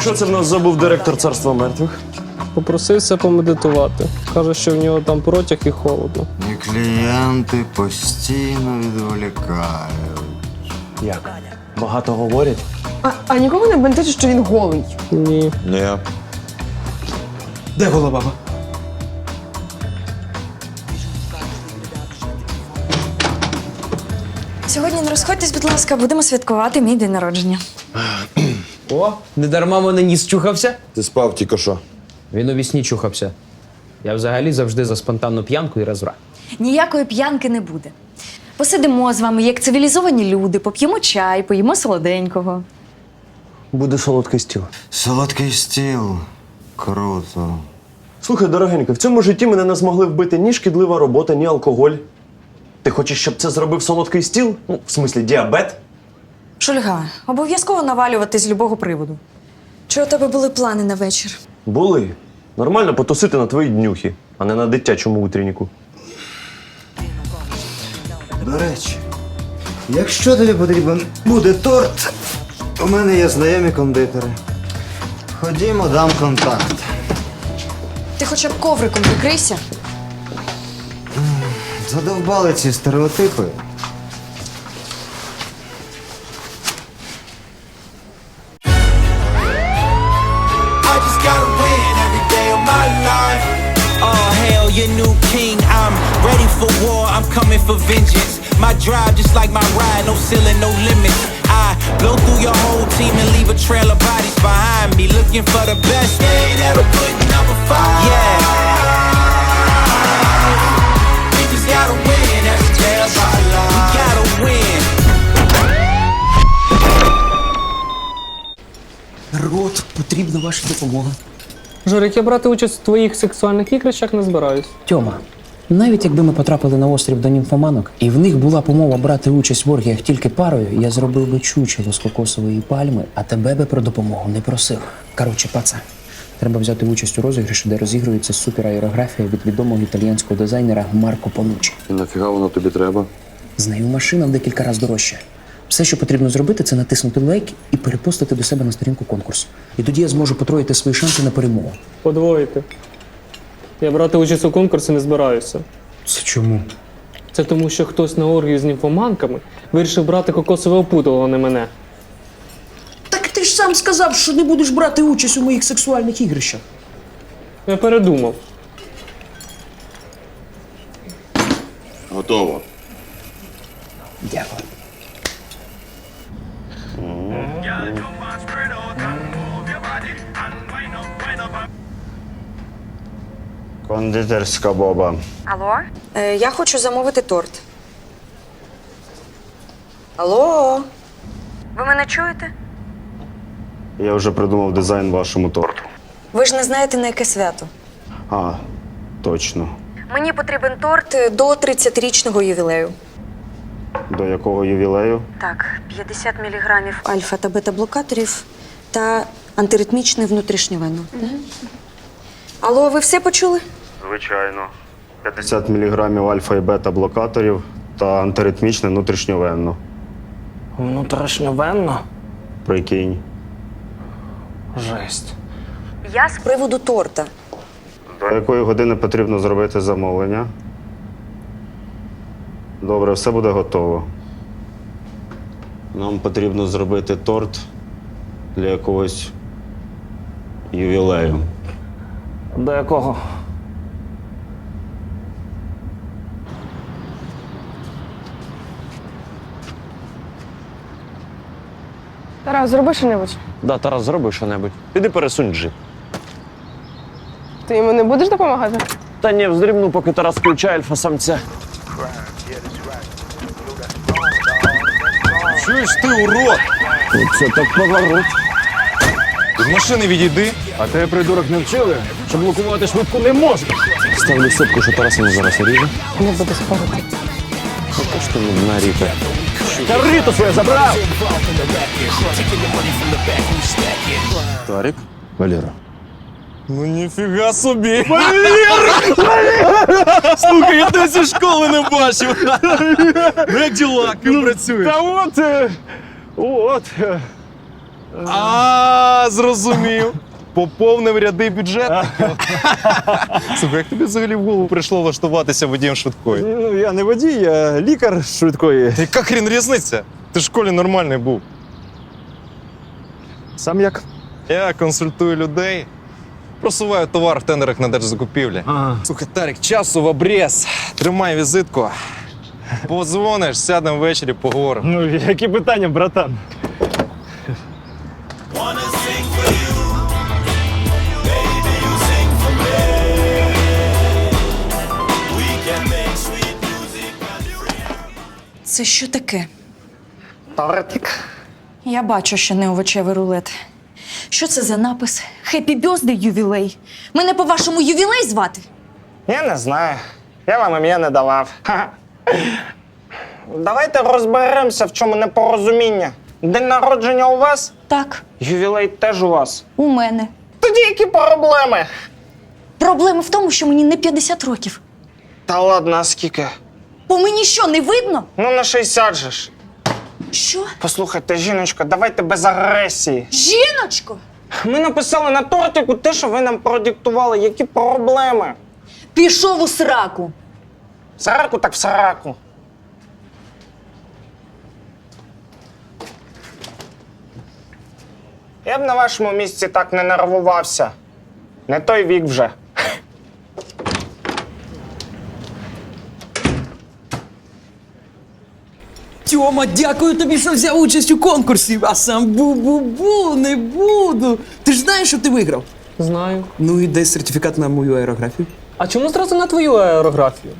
І що це в нас забув директор царства мертвих? Попросився помедитувати. Каже, що в нього там протяг і холодно. І клієнти постійно відволікають. Як? Багато говорять? А, а нікого не бентежить, що він голий. Ні. Ні. Де гола баба? Сьогодні не розходьтесь, будь ласка, будемо святкувати мій день народження. О, не дарма мене ніс чухався. Ти спав тільки що. Він у вісні чухався. Я взагалі завжди за спонтанну п'янку і розврат. Ніякої п'янки не буде. Посидимо з вами як цивілізовані люди, поп'ємо чай, поїмо солоденького. Буде солодкий стіл. Солодкий стіл. Круто. Слухай, дорогенька, в цьому житті мене не змогли вбити ні шкідлива робота, ні алкоголь. Ти хочеш, щоб це зробив солодкий стіл? Ну, в смислі, діабет? Шульга, обов'язково навалювати з любого приводу. Чи у тебе були плани на вечір? Були. Нормально потусити на твої днюхи, а не на дитячому утренніку. До речі, якщо тобі потрібен буде торт, у мене є знайомі кондитери. Ходімо, дам контакт. Ти хоча б ковриком прикрийся. Задовбали ці стереотипи. For vengeance. My drive, just like my ride, no ceiling, no limits. I blow through your whole team and leave a trail of bodies behind me. Looking for the best. They ain't ever put number five. Yeah. We just gotta win every day of our life. We gotta win. Народ, потрібна ваша допомога. Жорик, я брати участь в твоїх сексуальних ігрищах не збираюсь. Тьома, навіть якби ми потрапили на острів до німфоманок, і в них була помова брати участь в оргіях тільки парою, я зробив би чучело з кокосової пальми, а тебе би про допомогу не просив. Коротше, паца, треба взяти участь у розіграші, де розігрується супераерографія від відомого італіянського дизайнера Марко Понучі. І нафіга воно тобі треба? З нею машина в декілька разів дорожча. Все, що потрібно зробити, це натиснути лайк і перепостити до себе на сторінку конкурсу. І тоді я зможу потроїти свої шанси на перемогу. Подвоїти. Я брати участь у конкурсі не збираюся. Це чому? Це тому, що хтось на оргію з німфоманками вирішив брати кокосове опудало, а не мене. Так ти ж сам сказав, що не будеш брати участь у моїх сексуальних ігрищах. Я передумав. Готово. Дякую. Кондитерська боба. Алло? Е, я хочу замовити торт. Алло? Ви мене чуєте? Я вже придумав дизайн вашому торту. Ви ж не знаєте, на яке свято. А, точно. Мені потрібен торт до 30-річного ювілею. До якого ювілею? Так, 50 мг альфа та бета-блокаторів та антиритмічний внутрішньовенно. Алло, ви все почули? Звичайно. 50 мг альфа і бета блокаторів та антиритмічне внутрішньовенно. Внутрішньовенно? Прикинь. Жесть. Я з приводу торта. До якої години потрібно зробити замовлення? Добре, все буде готово. Нам потрібно зробити торт для якогось ювілею. До якого? Тарас, зроби що-небудь. Да, Тарас, зроби що-небудь. Піди пересунь джип. Ти йому не будеш допомагати? Та ні, вздрібну, поки Тарас включає альфа-самця. Чуєш ти, урод? Це так поворот. З машини відійди. А тебе, придурок, не вчили, що блокувати швидко не можна. Ставлю сипку, що Тарас йому зараз ріже. Не буду спорити. Яка ж ти нудна ріка. Кариту своє забрав! Тарік? Валера. Ну ніфіга собі. Валер! Слухай, я тебе зі школи не бачив. Ну як діла? Як працюєш? Та от, е, от. е, А, зрозумів. Поповнив ряди бюджетників. Слухай, як тобі взагалі в голову прийшло влаштуватися водієм швидкої? Ну, я не водій, я лікар швидкої. Яка хрін різниця? Ти в школі нормальний був. Сам як? Я консультую людей, просуваю товар в тендерах на держзакупівлі. Слухай, Тарік, часу в обрез. Тримай візитку. Подзвониш, сядемо ввечері, поговоримо. Ну, які питання, братан? Це що таке? Тортик. Я бачу, що не овочевий рулет. Що це за напис? Хеппі бьоздей ювілей. Мене по-вашому ювілей звати? Я не знаю. Я вам ім'я не давав. Ха-ха. Давайте розберемося, в чому непорозуміння. День народження у вас, Так, ювілей теж у вас. у мене. Тоді які проблеми? Проблема в тому, що мені не 50 років. Та ладно, а скільки? По мені що, не видно? Ну, на 60 же ж. Що? Послухайте, жіночка, давайте без агресії. Жіночко! Ми написали на тортику те, що ви нам продиктували. Які проблеми? Пішов у сраку. В сараку так в сараку. Я б на вашому місці так не нервувався. Не той вік вже. Тьома, дякую тобі, що взяв участь у конкурсі, а сам бу-бу-бу, не буду. Ти ж знаєш, що ти виграв? Знаю. Ну і де сертифікат на мою аерографію? А чому зразу на твою аерографію?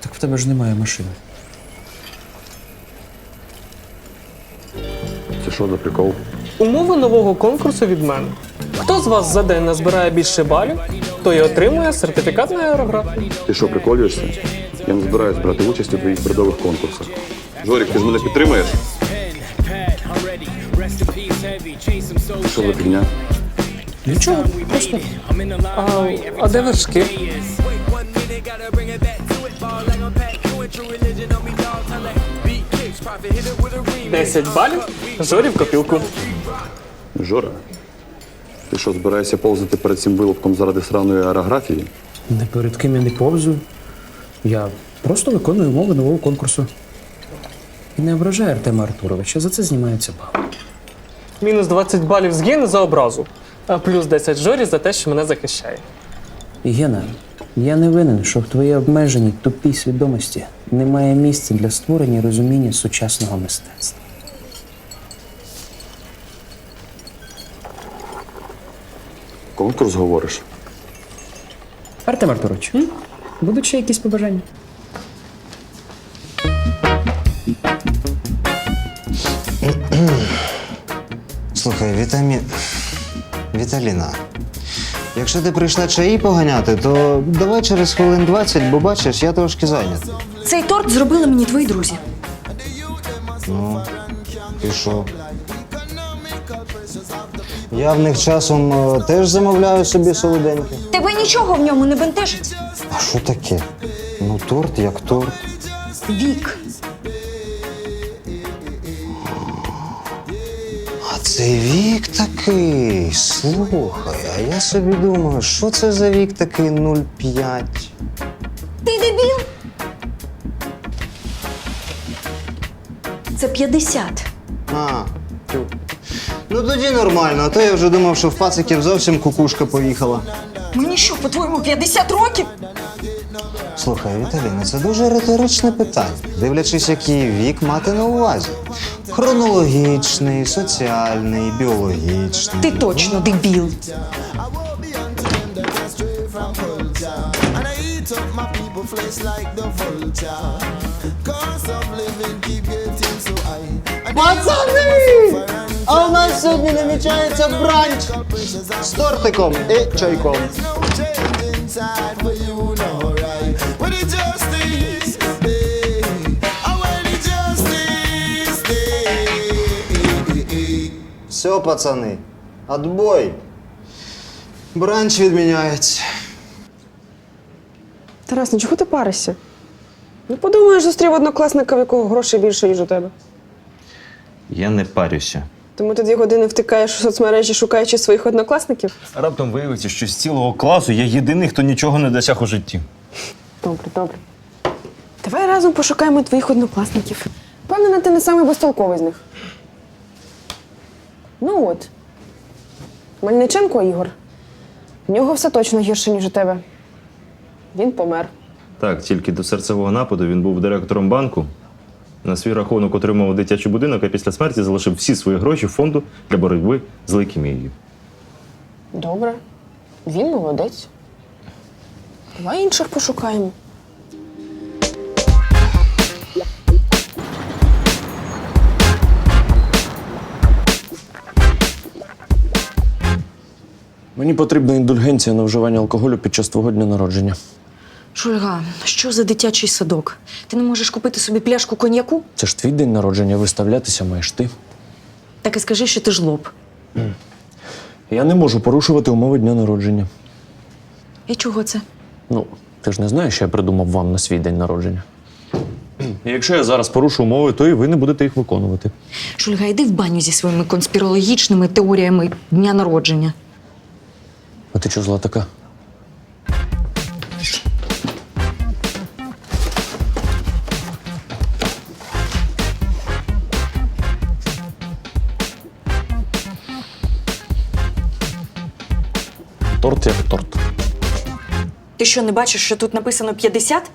Так в тебе ж немає машини. Це що за прикол? Умови нового конкурсу від мене. Хто з вас за день назбирає більше балів, той і отримує сертифікат на аерографію. Ти що, приколюєшся? Я не збираюсь брати участь у твоїх бредових конкурсах. Жорік, ти ж мене підтримаєш? Що за фігня? Нічого, просто. А, а де вершки? Десять балів, жорі в копілку. Жора, ти що, збираєшся повзати перед цим вилупком заради сраної аерографії? Не перед ким я не повзую. Я просто виконую умови нового конкурсу. І не ображай Артема Артуровича, за це знімаються бали. Мінус 20 балів згину за образу, а плюс 10 жорі за те, що мене захищає. Гена, я не винен, що в твоїй обмеженій тупій свідомості немає місця для створення і розуміння сучасного мистецтва. Конкурс говориш? Артем Артурович, м? Будуть ще якісь побажання? Слухай, вітамін. Віталіна. Якщо ти прийшла чаї поганяти, то давай через хвилин 20, бо бачиш, я трошки зайнятий. Цей торт зробили мені твої друзі. Ну, і що? Я в них часом е, теж замовляю собі солоденьке. Тебе нічого в ньому не бентежить. А що таке? Ну, торт як торт. Вік. А це вік такий. Слухай, а я собі думаю, що це за вік такий 0,5? Ти дебіл? Це 50. А, тю. Ну тоді нормально, а то я вже думав, що в пациків зовсім кукушка поїхала. Мені що, по-твоєму, 50 років? Слухай, Віталіна, це дуже риторичне питання, дивлячись, який вік мати на увазі. Хронологічний, соціальний, біологічний. Ти точно дебіл. Пацани! А у нас сьогодні намічається бранч з тортиком і чайком. Все, пацани, отбой. Бранч відміняється. Тарас, ну чого ти паришся? Ну подумаєш, зустрів однокласника, в якого грошей більше, ніж у тебе. Я не парюся. Тому ти дві години втикаєш у соцмережі, шукаючи своїх однокласників? Раптом виявиться, що з цілого класу я єдиний, хто нічого не досяг у житті. Добре, добре. Давай разом пошукаємо твоїх однокласників. Впевнена, ти не самий безтолковий з них. Ну от. Мельниченко Ігор. В нього все точно гірше, ніж у тебе. Він помер. Так, тільки до серцевого нападу він був директором банку. На свій рахунок отримав дитячий будинок, а після смерті залишив всі свої гроші фонду для боротьби з лейкемією. Добре. Він молодець. Давай інших пошукаємо. Мені потрібна індульгенція на вживання алкоголю під час твого дня народження. Шульга, що за дитячий садок? Ти не можеш купити собі пляшку коньяку? Це ж твій день народження, виставлятися маєш ти. Так і скажи, що ти жлоб. Я не можу порушувати умови дня народження. І чого це? Ну, ти ж не знаєш, що я придумав вам на свій день народження. І якщо я зараз порушу умови, то і ви не будете їх виконувати. Шульга, йди в баню зі своїми конспірологічними теоріями дня народження. А ти чого зла така? Торт як торт. Ти що, не бачиш, що тут написано 50?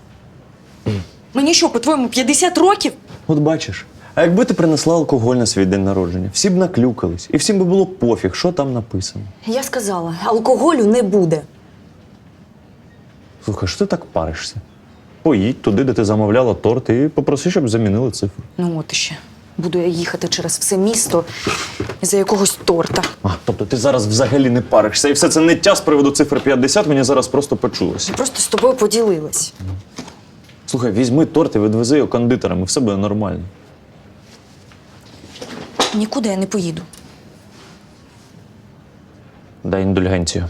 Мені що, по-твоєму, 50 років? От бачиш. А якби ти принесла алкоголь на свій день народження, всі б наклюкались, і всім би було пофіг, що там написано. Я сказала, алкоголю не буде. Слухай, що ти так паришся? Поїдь туди, де ти замовляла торт, і попроси, щоб замінили цифру. Ну от іще. Буду я їхати через все місто за якогось торта. А, тобто ти зараз взагалі не паришся, і все це ниття з приводу цифри 50 мені зараз просто почулося. Просто з тобою поділилась. Слухай, візьми торт і відвези його кондитерам, і все буде нормально. Нікуди я не поїду. Дай індульгенцію.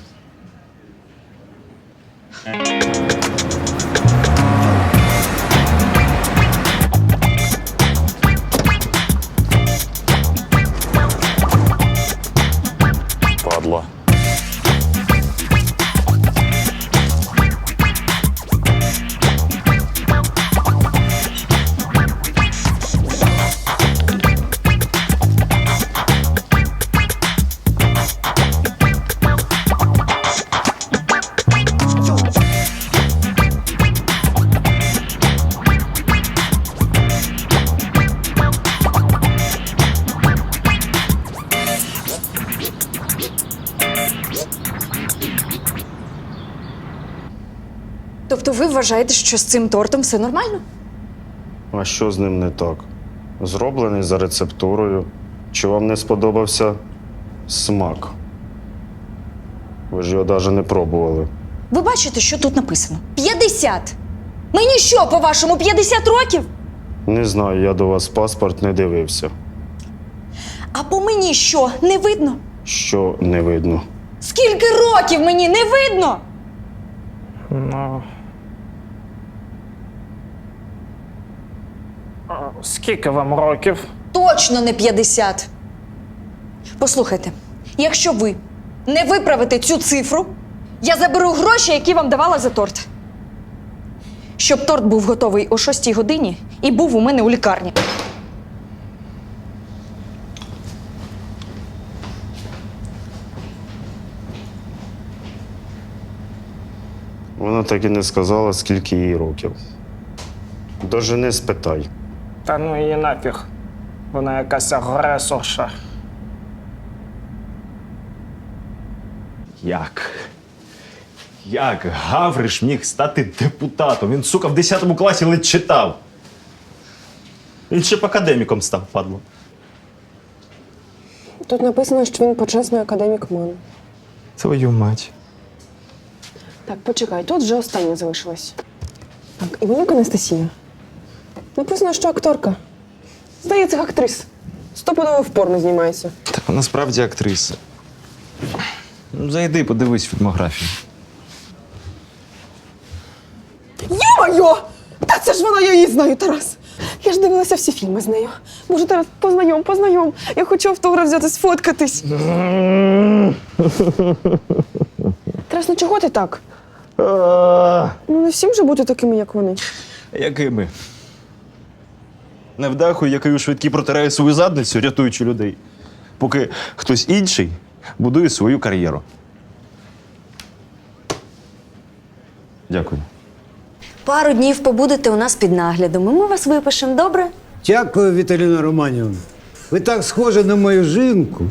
Вважаєте, що з цим тортом все нормально? А що з ним не так? Зроблений за рецептурою. Чи вам не сподобався смак? Ви ж його навіть не пробували. Ви бачите, що тут написано? 50! Мені що, по-вашому, 50 років? Не знаю, я до вас паспорт не дивився. А по мені що, не видно? Що не видно. Скільки років мені не видно? Ну. Скільки вам років? Точно не 50. Послухайте, якщо ви не виправите цю цифру, я заберу гроші, які вам давала за торт. Щоб торт був готовий о 6 годині і був у мене у лікарні. Вона так і не сказала, скільки їй років. Дожени спитай. Та ну її нафіг. Вона якась агресорша. Як? Як Гавриш міг стати депутатом? Він, сука, в 10 класі ледь читав. Він ще б академіком став, падло. Тут написано, що він почесний академік МАН. Твою мать. Так, почекай, тут вже останнє залишилось. Так, Іванюк Анастасія. Написано, що акторка. Здається, актриса. Стопудово в порно знімається. Так вона справді актриса. Ну, зайди, подивись фільмографію. Йо-моє! Та це ж вона, я її знаю, Тарас. Я ж дивилася всі фільми з нею. Боже, Тарас, познайом, познайом. Я хочу автограф взяти, сфоткатись. Тарас, ну чого ти так? Ну не всім же бути такими, як вони. Якими? Невдахою, який у швидкі протирає свою задницю, рятуючи людей, поки хтось інший будує свою кар'єру. Дякую. Пару днів побудете у нас під наглядом, і ми вас випишемо, добре? Дякую, Віталіна Романівна. Ви так схожі на мою жінку.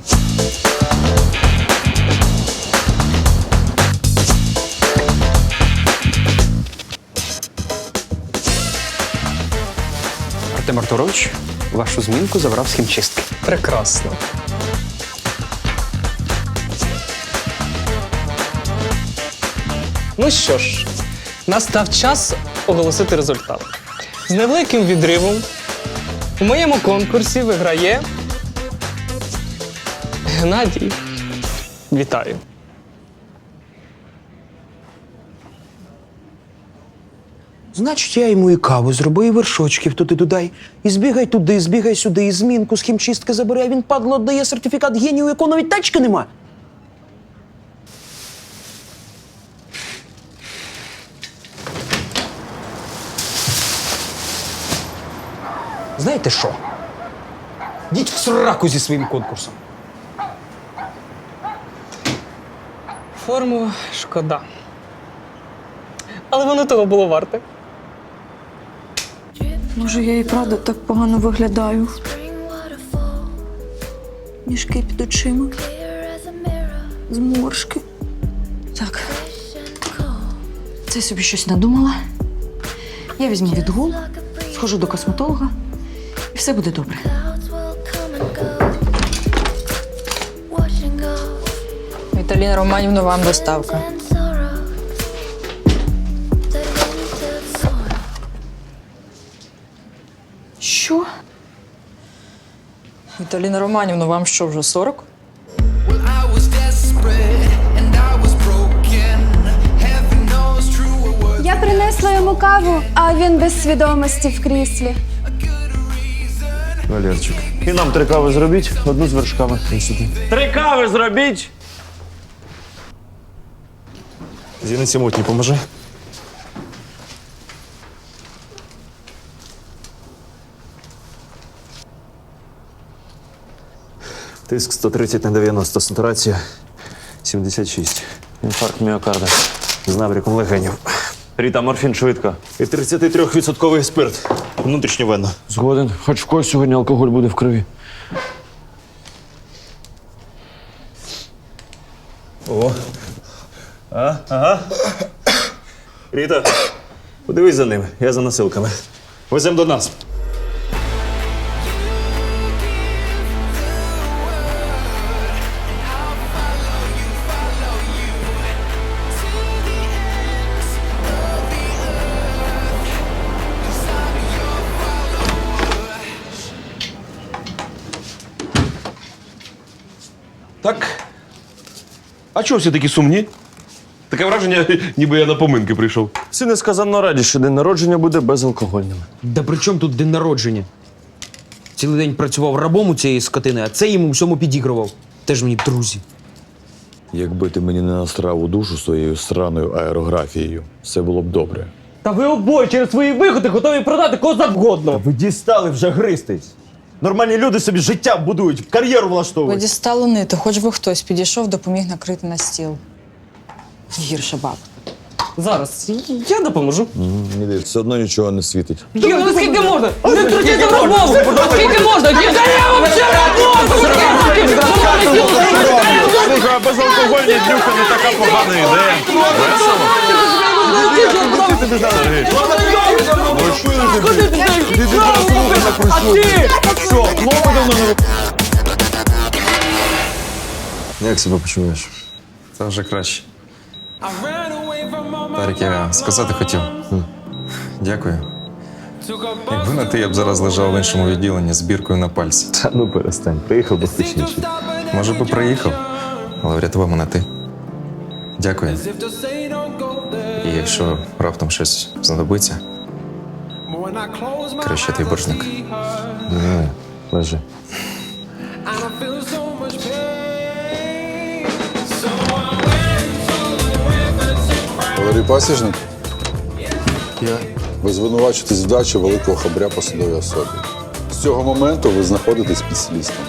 Артем вашу змінку забрав з хімчистки. Прекрасно. Ну що ж, настав час оголосити результат. З невеликим відривом у моєму конкурсі виграє Геннадій. Вітаю. Значить, я йому і каву зроби, і вершочків туди додай. І збігай туди, збігай сюди, і змінку з хімчистки забере, а він падло дає сертифікат генію, якого навіть тачки нема. Знаєте що? Діть в сраку зі своїм конкурсом. Форму шкода. Але воно того було варте. Може, я і правда так погано виглядаю. Мішки під очима. Зморшки. Так. Це собі щось надумала. Я візьму відгул, схожу до косметолога, і все буде добре. Віталіна Романівна, вам доставка. Що? Віталіна Романівна, вам що вже 40? Я принесла йому каву, а він без свідомості в кріслі. Валерчик. І нам три кави зробіть, одну з вершками. Ось сюди. Три кави зробіть! Зіниці мутні, поможи. Тиск 130 на 90, сатурація 76. Інфаркт міокарда. З набряком легенів. Ріта, морфін швидко. І 33% спирт. Внутрішньовенно. Згоден. Хоч в когось сьогодні алкоголь буде в крові. О. А, ага. Ріта, подивись за ним, я за носилками. Веземо до нас. Чого всі такі сумні? Таке враження, ніби я на поминки прийшов. Всі несказанно раді, що день народження буде безалкогольним. Да при чому тут день народження? Цілий день працював рабом у цієї скотини, а це йому всьому підігрував. Теж мені друзі. Якби ти мені не настрав у душу своєю сраною аерографією, все було б добре. Та ви обоє через свої виходи готові продати кого завгодно. Ви дістали вже гристись. Нормальні люди собі життя будують, кар'єру Ви влаштовують. дістали нити, хоч би хтось підійшов, допоміг накрити на стіл. Гірше баб. Зараз я допоможу. Ніде, все одно нічого не світить. Ні, ну скільки можна? Не крутіться в розмову! Скільки можна? Ні, я вам ще Слухай, безалкогольні днюха не така погана ідея. Весело. Як себе почуваєш? Це вже краще. Тарік, я сказати хотів. Дякую. Якби на ти, я б зараз лежав в іншому відділенні з біркою на пальці. Та ну перестань, приїхав би. Може би приїхав, але врятував мене ти. Дякую. Якщо раптом щось знадобиться, Краще твій боржник. Не, лежи. Валерій Пасіжник? Я. Ви звинувачуєтесь в дачі великого хабря посадовій особі. З цього моменту ви знаходитесь під слідством.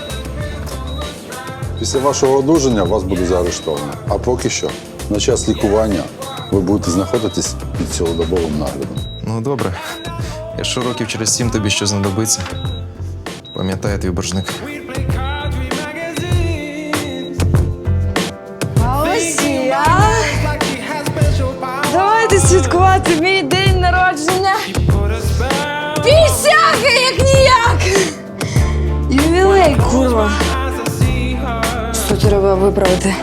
Після вашого одужання вас буде заарештовано. А поки що, на час лікування, ви будете знаходитись під цілодобовим наглядом. Ну добре. Якщо років через сім тобі що знадобиться, пам'ятає твій боржник. А ось і я. Давайте святкувати мій день народження. Пісяка, як ніяк. Ювілей, курва. Що треба виправити?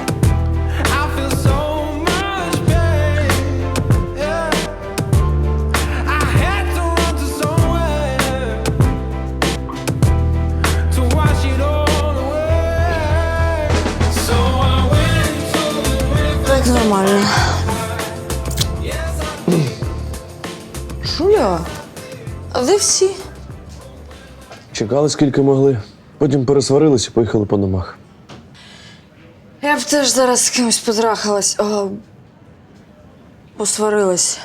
Нормально. Шуля, а де всі? Чекали скільки могли. Потім пересварилися і поїхали по домах. Я б теж зараз з кимось потрахалась, а посварилась.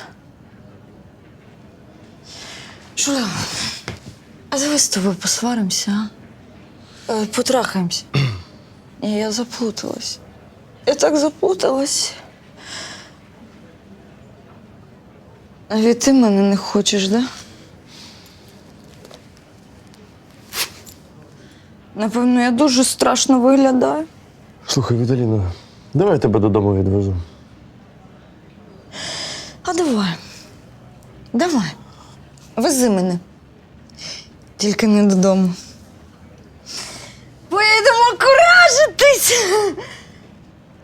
Шуля, а давай з тобою посваримося, а? Е, Потрахаємося. Ні, я заплуталась. Я так заплуталась. Навіть ти мене не хочеш, да? Напевно, я дуже страшно виглядаю. Слухай, Віталіна, давай я тебе додому відвезу. А давай. Давай. Вези мене. Тільки не додому. Поїдемо куражитись.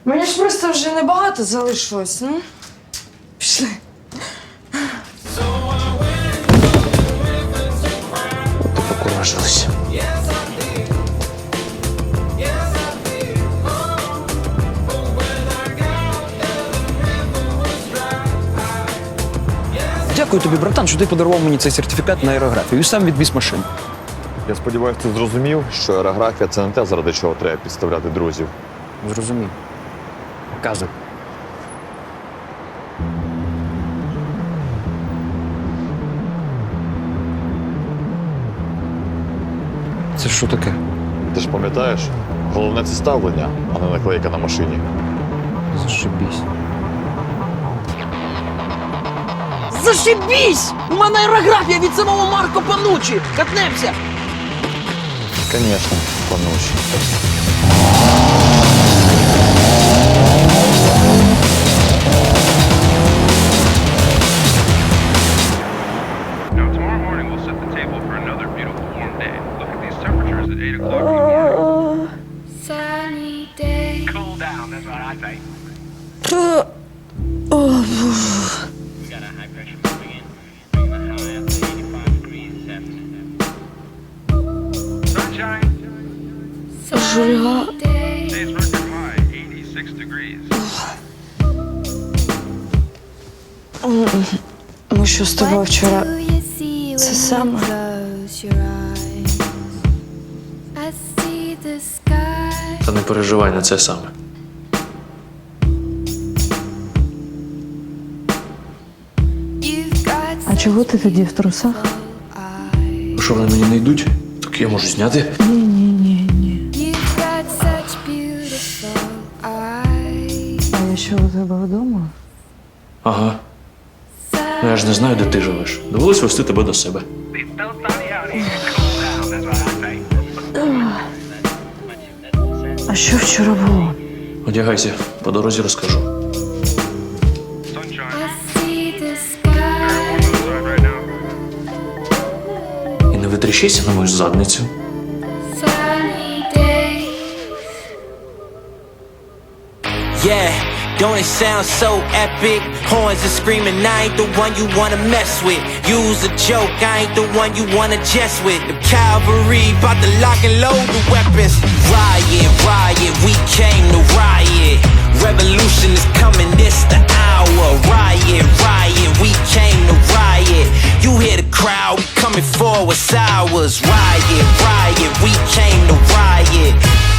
Мені ж просто вже небагато залишилось, ну. Дякую тобі, братан, що ти подарував мені цей сертифікат на аерографію і сам відвіз машину. Я сподіваюся, ти зрозумів, що аерографія це не те, заради чого треба підставляти друзів. Зрозумів. Показуй. Це що таке? Ти ж пам'ятаєш, головне це ставлення, а не наклейка на машині. Зашибісь. Зашибісь! У мене аерографія від самого Марко Панучі! Катнемся! Конечно, панучі. Жульга. Today's record high, 86 degrees. Ми що з тобою вчора? Це саме. Та не переживай на це саме. А чого ти тоді в трусах? Що вони мені не йдуть, так я можу зняти. Ні, ні, ні, ні. Що у тебе вдома? Ага. Ну я ж не знаю, де ти живеш. Довелось вести тебе до себе. А що вчора було? Одягайся, по дорозі розкажу. І не витріщайся на мою задницю. Yeah, don't it sound so epic? Horns are screaming, I ain't the one you wanna mess with. Use a joke, I ain't the one you wanna jest with. The cavalry bout to lock and load the weapons. Riot, riot, we came to riot. Revolution is coming, this the hour. Riot, riot, we came to riot. You hear the crowd, we coming for what's ours. Riot, riot, we came to riot.